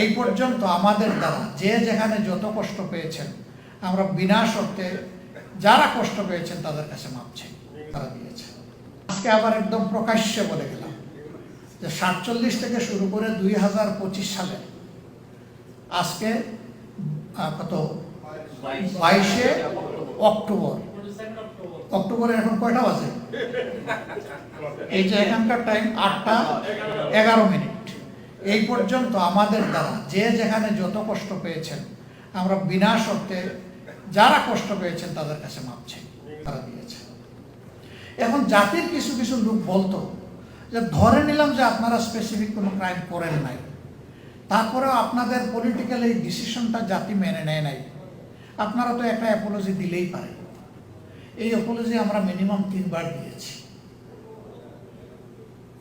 এই পর্যন্ত আমাদের দ্বারা যে যেখানে যত কষ্ট পেয়েছেন, আমরা বিনা শর্তে যারা কষ্ট পেয়েছেন তাদের কাছে মাপ চাই, তারা দিয়েছে আজকে আবার একদম প্রকাশ্যে বলে গেলাম যে সাতচল্লিশ থেকে শুরু করে দুই হাজার পঁচিশ সালে আজকে কত? বাইশে অক্টোবর। অক্টোবরে এখন কয়টা বাজে? এই যে এখানকার টাইম আটটা এগারো মিনিট। এই পর্যন্ত আমাদের দ্বারা যে যেখানে যত কষ্ট পেয়েছেন, আমরা বিনা শর্তে যারা কষ্ট পেয়েছেন তাদের কাছে মাপ চাই, তারা দিয়েছে এখন জাতির কিছু কিছু লোক বলতো যে, ধরে নিলাম যে আপনারা স্পেসিফিক কোনো ক্রাইম করেন নাই। তারপরেও আপনাদের পলিটিক্যাল এই ডিসিশনটা জাতি মেনে নেয় নাই। আপনারা তো একটা অ্যাপোলজি দিলেই পারে। এই অ্যাপোলজি আমরা মিনিমাম তিনবার দিয়েছি।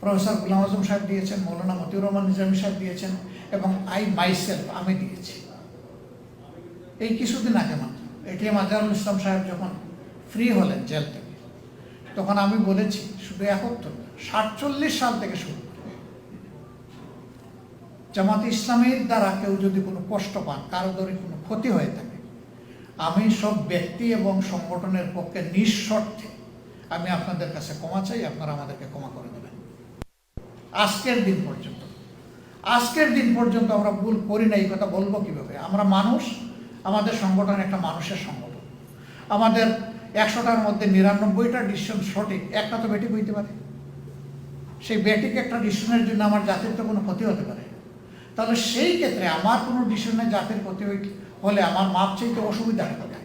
প্রফেসর গুলাম আজম সাহেব দিয়েছেন, মৌলানা মতিউর রহমান নিজামী সাহেব দিয়েছেন এবং আই মাইসেলফ আমি দিয়েছি এই কিছুদিন আগে মাত্র এটিএম আজহারুল ইসলাম সাহেব যখন ফ্রি হলেন জেল থেকে, তখন আমি বলেছি, শুধু একাত্তর সাতচল্লিশ সাল থেকে শুরু। জামাত ইসলামের দ্বারা কেউ যদি কোনো কষ্ট পান, কারও ধরে কোনো ক্ষতি হয়ে থাকে, আমি সব ব্যক্তি এবং সংগঠনের পক্ষে নিঃশর্তে আমি আপনাদের কাছে ক্ষমা চাই, আপনারা আমাদেরকে ক্ষমা করে দেবেন আজকের দিন পর্যন্ত। আজকের দিন পর্যন্ত আমরা ভুল করি না, এই কথা বলব কীভাবে? আমরা মানুষ, আমাদের সংগঠন একটা মানুষের সংগঠন। আমাদের একশোটার মধ্যে নিরানব্বইটা ডিসিশন সঠিক, একটা তো বেটিক হইতে পারে। সেই বেটিক একটা ডিসিশনের জন্য আমার জাতির তো কোনো ক্ষতি হতে পারে। তাহলে সেই ক্ষেত্রে আমার কোনো ডিসিশনে জাতির ক্ষতি হলে আমার মাপ চাইতে অসুবিধা হবে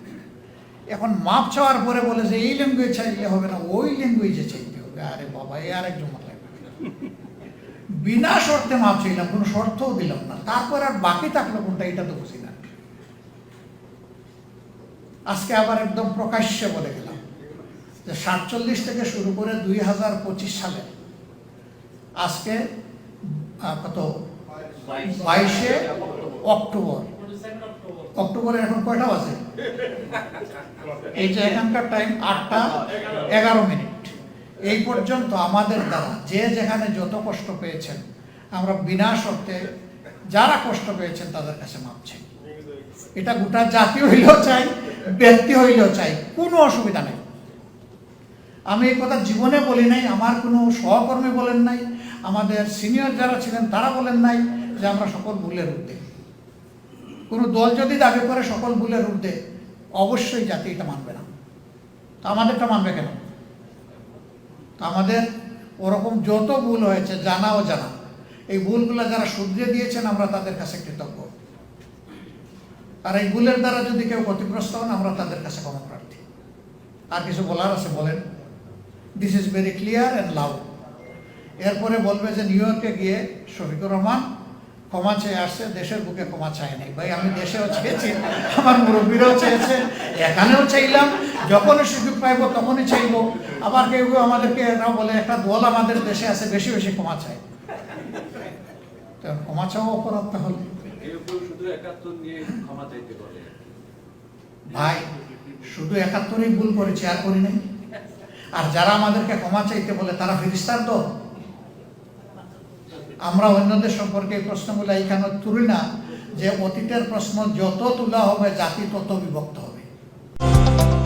এখন মাপ চাওয়ার পরে বলে যে, এই ল্যাঙ্গুয়েজ চাইলে হবে না, ওই ল্যাঙ্গুয়েজে চাইতে হবে। আরে বাবা, এ আর একজন মাথায় বিনা শর্তে মাপ চাইলাম, কোনো শর্তও দিলাম না। তারপর আর বাকি থাকল কোনটা, এটা তো বুঝি না। আজকে আবার একদম প্রকাশ্যে বলে গেলাম যে সাতচল্লিশ থেকে শুরু করে দুই হাজার পঁচিশ সালে, আজকে কত? বাইশে অক্টোবর। অক্টোবরে এখন কয়টা বাজে? এই যে এখানকার টাইম আটটা এগারো মিনিট। এই পর্যন্ত আমাদের দ্বারা যে যেখানে যত কষ্ট পেয়েছেন, আমরা বিনা শর্তে যারা কষ্ট পেয়েছেন তাদের কাছে মাপ চাই। এটা গোটা জাতি হইলেও চাই, ব্যক্তি হইলেও চাই, কোনো অসুবিধা নেই। আমি এই কথা জীবনে বলি নাই, আমার কোনো সহকর্মী বলেন নাই, আমাদের সিনিয়র যারা ছিলেন তারা বলেন নাই যে আমরা সকল ভুলের ঊর্ধ্বে। কোনো দল যদি দাবি করে সকল ভুলের ঊর্ধ্বে, অবশ্যই জাতি এটা মানবে না। তো আমাদেরটা মানবে কেন? আমাদের ওরকম যত ভুল হয়েছে জানা ও জানা এই ভুলগুলো যারা শুধরে দিয়েছেন, আমরা তাদের কাছে কৃতজ্ঞ। আর এই ভুলের দ্বারা যদি কেউ ক্ষতিগ্রস্ত হন, আমরা তাদের কাছে ক্ষমা প্রার্থী। আর কিছু বলার আছে, বলেন। This is very clear and loud এরপরে বলবে যে নিউ ইয়র্কে গিয়ে শফিকুর রহমান ক্ষমা চেয়ে আসছে, দেশের বুকে ক্ষমা চায় নাই। ভাই, আমি দেশেও চেয়েছি, আমার মুরব্বীরাও চেয়েছে, এখানেও চাইলাম। যখনই সুযোগ পাইব, তখনই চাইব। আবার কেউ কেউ আমাদেরকে এরাও বলে, একটা দল আমাদের দেশে আছে, বেশি বেশি ক্ষমা চায়। তো ক্ষমা চাওয়া অপরাধ তাহলে। ভাই, শুধু একাত্তরেই ভুল করেছি, আর করি নাই। আর যারা আমাদেরকে ক্ষমা চাইতে বলে, তারা ফিরিস্তার দল। আমরা অন্যদের সম্পর্কে এই প্রশ্নগুলো এইখানে তুলি না, যে অতীতের প্রশ্ন যত তোলা হবে, জাতি তত বিভক্ত হবে।